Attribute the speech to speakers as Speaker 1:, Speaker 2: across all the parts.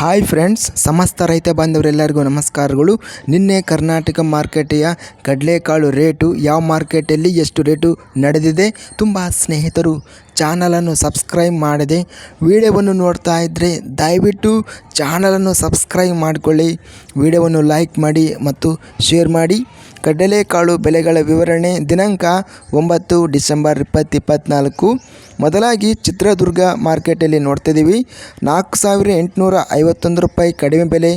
Speaker 1: Hi friends ಸಮಸ್ತ ರೈತ ಬಾಂಧವರೆಲ್ಲರಿಗೂ ನಮಸ್ಕಾರಗಳು. ನಿನ್ನೆ ಕರ್ನಾಟಕ ಮಾರ್ಕೆಟೆಯ ಕಡಲೆಕಾಳು ರೇಟು ಯಾವ ಮಾರ್ಕೆಟಲ್ಲಿ ಎಷ್ಟು ರೇಟು ನಡೆದಿದೆ ತುಂಬ ಸ್ನೇಹಿತರು ಚಾನಲನ್ನು ಸಬ್ಸ್ಕ್ರೈಬ್ ಮಾಡಿದೆ ವಿಡಿಯೋವನ್ನು ನೋಡ್ತಾ ಇದ್ದರೆ ದಯವಿಟ್ಟು ಚಾನಲನ್ನು ಸಬ್ಸ್ಕ್ರೈಬ್ ಮಾಡಿಕೊಳ್ಳಿ. ವಿಡಿಯೋವನ್ನು ಲೈಕ್ ಮಾಡಿ ಮತ್ತು ಶೇರ್ ಮಾಡಿ. ಕಡಲೆಕಾಳು ಬೆಲೆಗಳ ವಿವರಣೆ ದಿನಾಂಕ ಒಂಬತ್ತು ಡಿಸೆಂಬರ್ ಇಪ್ಪತ್ತು ಇಪ್ಪತ್ತ್ನಾಲ್ಕು ಮೊದಲಾಗಿ ಚಿತ್ರದುರ್ಗ ಮಾರ್ಕೆಟಲ್ಲಿ ನೋಡ್ತಿದ್ದೀವಿ. ನಾಲ್ಕು ಸಾವಿರ ಎಂಟುನೂರ ಐವತ್ತೊಂದು ರೂಪಾಯಿ ಕಡಿಮೆ ಬೆಲೆ,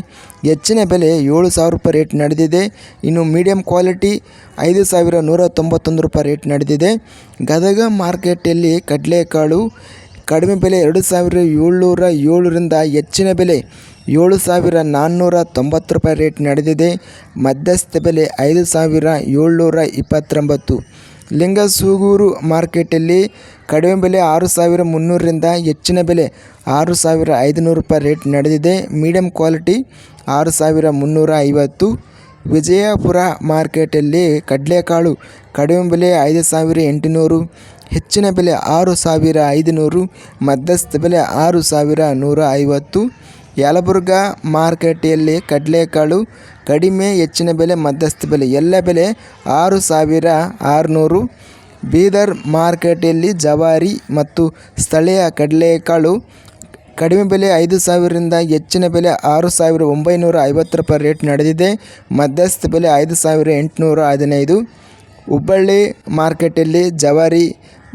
Speaker 1: ಹೆಚ್ಚಿನ ಬೆಲೆ ಏಳು ಸಾವಿರ ರೂಪಾಯಿ ರೇಟ್ ನಡೆದಿದೆ. ಇನ್ನು ಮೀಡಿಯಂ ಕ್ವಾಲಿಟಿ ಐದು ಸಾವಿರ ನೂರ ತೊಂಬತ್ತೊಂದು ರೂಪಾಯಿ ರೇಟ್ ನಡೆದಿದೆ. ಗದಗ ಮಾರ್ಕೆಟಲ್ಲಿ ಕಡಲೆಕಾಳು ಕಡಿಮೆ ಬೆಲೆ ಎರಡು ಸಾವಿರ ಏಳ್ನೂರ ಏಳರಿಂದ ಹೆಚ್ಚಿನ ಬೆಲೆ ಏಳು ಸಾವಿರ ನಾನ್ನೂರ ತೊಂಬತ್ತು ರೂಪಾಯಿ ರೇಟ್ ನಡೆದಿದೆ. ಮಧ್ಯಸ್ಥ ಬೆಲೆ ಐದು ಸಾವಿರ ಏಳ್ನೂರ ಇಪ್ಪತ್ತೊಂಬತ್ತು. ಲಿಂಗಸೂಗೂರು ಮಾರ್ಕೆಟಲ್ಲಿ ಕಡಿಮೆ ಬೆಲೆ ಆರು ಸಾವಿರ ಮುನ್ನೂರರಿಂದ ಹೆಚ್ಚಿನ ಬೆಲೆ ಆರು ಸಾವಿರ ಐದುನೂರು ರೂಪಾಯಿ ರೇಟ್ ನಡೆದಿದೆ. ಮೀಡಿಯಂ ಕ್ವಾಲಿಟಿ ಆರು ಸಾವಿರ ಮುನ್ನೂರ ಐವತ್ತು. ವಿಜಯಪುರ ಮಾರ್ಕೆಟಲ್ಲಿ ಕಡಲೆಕಾಳು ಕಡಿಮೆ ಬೆಲೆ ಐದು ಸಾವಿರ ಎಂಟುನೂರು. ಹೆಚ್ಚಿನ ಬೆಲೆ ಆರು ಸಾವಿರ ಐದುನೂರು. ಮಧ್ಯಸ್ಥ ಬೆಲೆ ಆರು ಸಾವಿರ ನೂರ ಐವತ್ತು. ಯಲಬುರ್ಗಾ ಮಾರ್ಕೆಟಲ್ಲಿ ಕಡಲೆಕಾಳು ಕಡಿಮೆ, ಹೆಚ್ಚಿನ ಬೆಲೆ, ಮಧ್ಯಸ್ಥ ಬೆಲೆ. ಎಲ್ಲ ಬೆಲೆ ಆರು ಸಾವಿರ ಆರುನೂರು. ಬೀದರ್ ಮಾರ್ಕೆಟೆಯಲ್ಲಿ ಜವಾರಿ ಮತ್ತು ಸ್ಥಳೀಯ ಕಡಲೆಕಾಳು ಕಡಿಮೆ ಬೆಲೆ ಐದು ಸಾವಿರದಿಂದ ಹೆಚ್ಚಿನ ಬೆಲೆ ಆರು ಸಾವಿರ ಒಂಬೈನೂರ ಐವತ್ತು ರೂಪಾಯಿ ರೇಟ್ ನಡೆದಿದೆ. ಮಧ್ಯಸ್ಥ ಬೆಲೆ ಐದು ಸಾವಿರ ಎಂಟುನೂರ ಹದಿನೈದು ಹುಬ್ಬಳ್ಳಿ ಮಾರ್ಕೆಟಲ್ಲಿ ಜವಾರಿ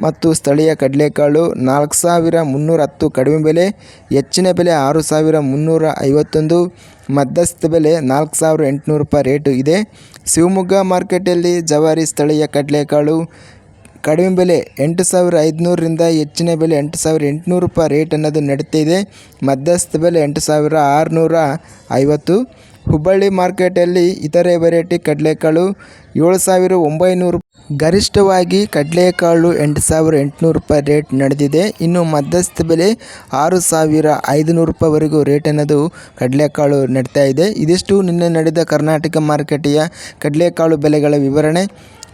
Speaker 1: ಮತ್ತು ಸ್ಥಳೀಯ ಕಡಲೆಕಾಳು ನಾಲ್ಕು ಸಾವಿರ ಮುನ್ನೂರ ಹತ್ತು ಕಡಿಮೆ ಬೆಲೆ, ಹೆಚ್ಚಿನ ಬೆಲೆ ಆರು ಸಾವಿರ ಮುನ್ನೂರ ಐವತ್ತೊಂದು ಮಧ್ಯಸ್ಥ ಬೆಲೆ ನಾಲ್ಕು ಸಾವಿರ ಎಂಟುನೂರು ರೂಪಾಯಿ ರೇಟು ಇದೆ. ಶಿವಮೊಗ್ಗ ಮಾರ್ಕೆಟಲ್ಲಿ ಜವಾರಿ ಸ್ಥಳೀಯ ಕಡಲೆಕಾಳು ಕಡಿಮೆ ಬೆಲೆ ಎಂಟು ಸಾವಿರ ಐದುನೂರರಿಂದ ಹೆಚ್ಚಿನ ಬೆಲೆ ಎಂಟು ಸಾವಿರ ಎಂಟುನೂರು ರೂಪಾಯಿ ರೇಟ್ ಅನ್ನೋದು ಇದೆ. ಮಧ್ಯಸ್ಥ ಬೆಲೆ ಎಂಟು ಸಾವಿರ ಆರುನೂರ ಐವತ್ತು. ಹುಬ್ಬಳ್ಳಿ ಮಾರ್ಕೆಟಲ್ಲಿ ಇತರೆ ವೆರೈಟಿ ಕಡಲೆಕಾಳು ಏಳು ಸಾವಿರ ಒಂಬೈನೂರು ಗರಿಷ್ಠವಾಗಿ ಕಡಲೆಕಾಳು ಎಂಟು ಸಾವಿರ ಎಂಟುನೂರು ರೂಪಾಯಿ ರೇಟ್ ನಡೆದಿದೆ. ಇನ್ನು ಮಧ್ಯಸ್ಥ ಬೆಲೆ ಆರು ಸಾವಿರ ಐದುನೂರು ರೂಪಾಯಿವರೆಗೂ ರೇಟ್ ಅನ್ನೋದು ಕಡಲೆಕಾಳು ನಡೀತಾ ಇದೆ. ಇದಿಷ್ಟು ನಿನ್ನೆ ನಡೆದ ಕರ್ನಾಟಕ ಮಾರುಕಟ್ಟೆಯ ಕಡಲೆಕಾಳು ಬೆಲೆಗಳ ವಿವರಣೆ.